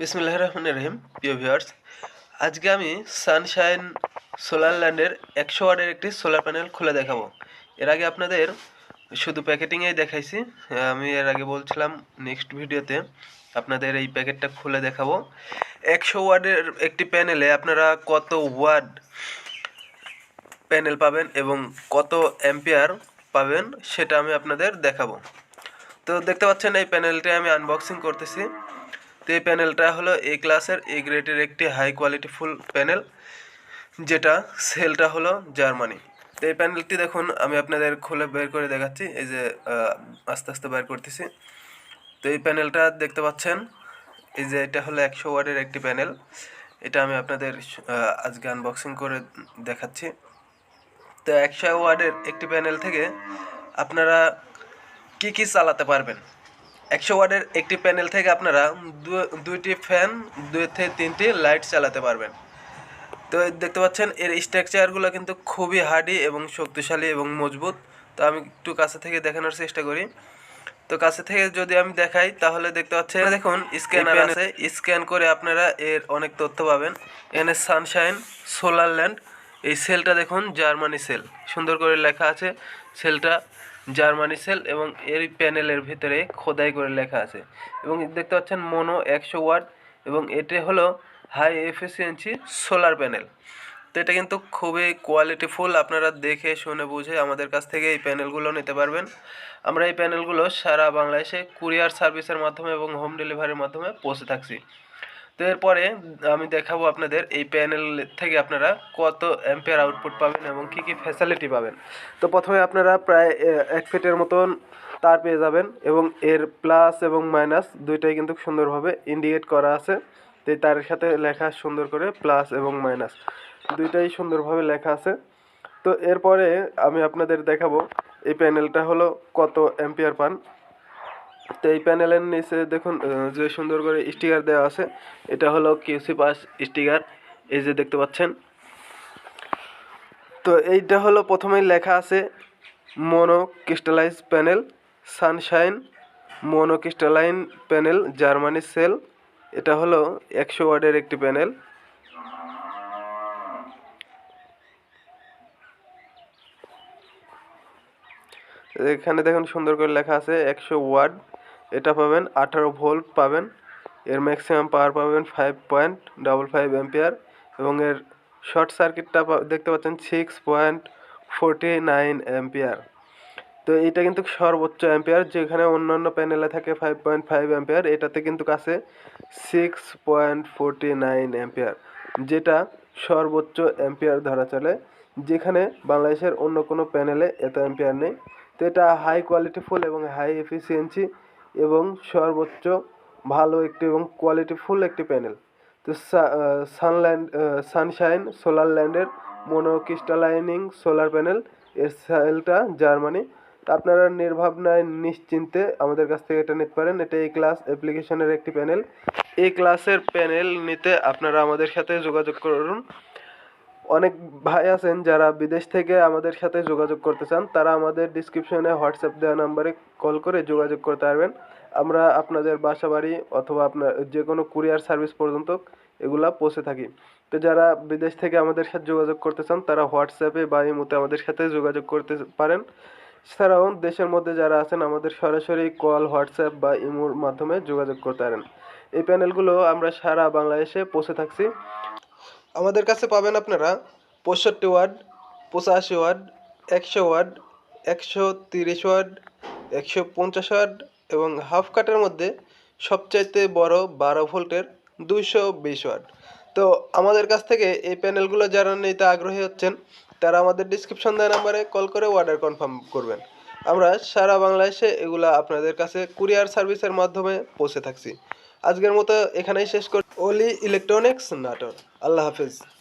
বিসমিল্লাহ রহমান রহিম, প্রিয় ভিউয়ার্স আজকে আমি সানশাইন সোলার ল্যান্ডের একশো ওয়ার্ডের একটি সোলার প্যানেল খুলে দেখাবো। এর আগে আপনাদের শুধু প্যাকেটিংয়েই দেখাইছি। আমি এর আগে বলছিলাম নেক্সট ভিডিওতে আপনাদের এই প্যাকেটটা খুলে দেখাবো। একশো ওয়ার্ডের একটি প্যানেলে আপনারা কত ওয়ার্ড প্যানেল পাবেন এবং কত অ্যাম্পিয়ার পাবেন, সেটা আমি আপনাদের দেখাবো। তো দেখতে পাচ্ছেন এই প্যানেলটি আমি আনবক্সিং করতেছি। এই প্যানেলটা হলো এ ক্লাসের এ গ্রেডের একটি হাই কোয়ালিটি ফুল প্যানেল যেটা সেলটা হলো জার্মানি। তো এই প্যানেলটি দেখুন, আমি আপনাদের খুলে বের করে দেখাচ্ছি, এই যে আস্তে আস্তে বের করতেছি। তো এই প্যানেলটা দেখতে পাচ্ছেন, এই যে এটা হলো একশো ওয়ার্ডের একটি প্যানেল। এটা আমি আপনাদের আজকে আনবক্সিং করে দেখাচ্ছি। তো একশো ওয়ার্ডের একটি প্যানেল থেকে আপনারা কি কি চালাতে পারবেন? একশো ওয়ার্ডের একটি প্যানেল থেকে আপনারা দুইটি ফ্যান দুই থেকে তিনটি লাইট চালাতে পারবেন। তো দেখতে পাচ্ছেন এর স্ট্রাকচারগুলো কিন্তু খুবই হার্ডি এবং শক্তিশালী এবং মজবুত। তো আমি একটু কাছে থেকে দেখানোর চেষ্টা করি। তো কাছে থেকে যদি আমি দেখাই তাহলে দেখতে পাচ্ছেন দেখুন স্ক্যানার আছে। স্ক্যান করে আপনারা এর অনেক তথ্য পাবেন। এখানে সানশাইন সোলার ল্যান্ড এই সেলটা দেখুন জার্মানি সেল। সুন্দর করে লেখা আছে সেলটা জার্মানি সেল এবং এর প্যানেলের ভিতরে খোদাই করে লেখা আছে। এবং দেখতে পাচ্ছেন মোনো একশো ওয়াট এবং এটি হলো হাই এফিসিয়েন্সি সোলার প্যানেল তো এটা কিন্তু খুবই কোয়ালিটিফুল আপনারা দেখে, শুনে, বুঝে আমাদের কাছ থেকে এই প্যানেলগুলো নিতে পারবেন। আমরা এই প্যানেলগুলো সারা বাংলাদেশে কুরিয়ার সার্ভিসের মাধ্যমে এবং হোম ডেলিভারির মাধ্যমে পৌঁছে থাকছি। তো এরপরে আমি দেখাবো আপনাদের এই প্যানেল থেকে আপনারা কত অ্যাম্পিয়ার আউটপুট পাবেন এবং কি কি ফ্যাসিলিটি পাবেন। তো প্রথমে আপনারা প্রায় এক ফিটের মতন তার পেয়ে যাবেন এবং এর প্লাস এবং মাইনাস দুইটাই কিন্তু সুন্দরভাবে ইন্ডিকেট করা আছে। তো তারের সাথে লেখা সুন্দর করে প্লাস এবং মাইনাস দুইটাই সুন্দরভাবে লেখা আছে। তো এরপরে আমি আপনাদের দেখাবো, এই প্যানেলটা হলো কত অ্যাম্পিয়ার পান। তো এই প্যানেলের নিচে দেখুন যে সুন্দর করে স্টিকার দেওয়া আছে, এটা হলো কিউসি পাস স্টিকার, এই যে দেখতে পাচ্ছেন। তো এইটা হলো প্রথমেই লেখা আছে, mono crystallize panel, sunshine mono crystalline panel, Germany cell, এটা হলো একশো ওয়ার্ডের একটি প্যানেল। এখানে দেখুন সুন্দর করে লেখা আছে একশো ওয়ার্ড। এটা পাবেন আঠারো ভোল্ট পাবেন। এর ম্যাক্সিমাম পাওয়ার পাবেন five point double five ampere এবং এর শর্ট সার্কিটটা দেখতে পাচ্ছেন six point forty nine ampere তো এটা কিন্তু সর্বোচ্চ অ্যাম্পিয়ার যেখানে অন্যান্য প্যানেলে থাকে ফাইভ পয়েন্ট ফাইভ অ্যাম্পিয়ার এটাতে কিন্তু কাছে six point forty nine ampere যেটা সর্বোচ্চ অ্যাম্পিয়ার ধরা চলে। যেখানে বাংলাদেশের অন্য কোনো প্যানেলে এত অ্যাম্পিয়ার নেই। তো এটা হাই কোয়ালিটিফুল এবং হাই এফিসিয়েন্সি এবং সর্বোচ্চ ভালো একটি এবং কোয়ালিটিফুল একটি প্যানেল তো সানল্যান্ড সানশাইন সোলার ল্যান্ডের মোনোক্রিস্টালাইনিং সোলার প্যানেল এর সেলটা জার্মানি। আপনারা নির্ভাবনায় নিশ্চিন্তে আমাদের কাছ থেকে এটা নিতে পারেন। এটা এই ক্লাস অ্যাপ্লিকেশনের একটি প্যানেল এই ক্লাসের প্যানেল নিতে আপনারা আমাদের সাথে যোগাযোগ করুন। অনেক ভাই আছেন যারা বিদেশ থেকে আমাদের সাথে যোগাযোগ করতে চান, তারা আমাদের ডিসক্রিপশনে হোয়াটসঅ্যাপ দেওয়া নাম্বারে কল করে যোগাযোগ করতে পারবেন। আমরা আপনাদের বাসা বাড়ি অথবা আপনার যে কোনো কুরিয়ার সার্ভিস পর্যন্ত এগুলা পৌঁছে থাকি। তো যারা বিদেশ থেকে আমাদের সাথে যোগাযোগ করতে চান, তারা হোয়াটসঅ্যাপে বা ইমোতে আমাদের সাথে যোগাযোগ করতে পারেন। এছাড়াও দেশের মধ্যে যারা আছেন, আমাদের সরাসরি কল হোয়াটসঅ্যাপ বা ইমোর মাধ্যমে যোগাযোগ করতে পারেন। এই প্যানেলগুলো আমরা সারা বাংলাদেশে পৌঁছে থাকছি। আমাদের কাছে পাবেন আপনারা পঁয়ষট্টি ওয়ার্ড, পঁচাশি ওয়ার্ড, একশো ওয়ার্ড, একশো তিরিশ ওয়ার্ড, একশো পঞ্চাশ ওয়ার্ড এবং হাফ কাটের মধ্যে সবচাইতে বড় বারো ভোল্টের দুইশো বিশ ওয়ার্ড। তো আমাদের কাছ থেকে এই প্যানেলগুলো যারা নিতে আগ্রহী হচ্ছেন, তারা আমাদের ডিসক্রিপশন দেওয়া নাম্বারে কল করে অর্ডার কনফার্ম করবেন। আমরা সারা বাংলাদেশে এগুলা আপনাদের কাছে কুরিয়ার সার্ভিসের মাধ্যমে পৌঁছে থাকছি। আজকের মতো এখানেই শেষ করি অলি ইলেকট্রনিক্স নাটক। আল্লাহ হাফিজ।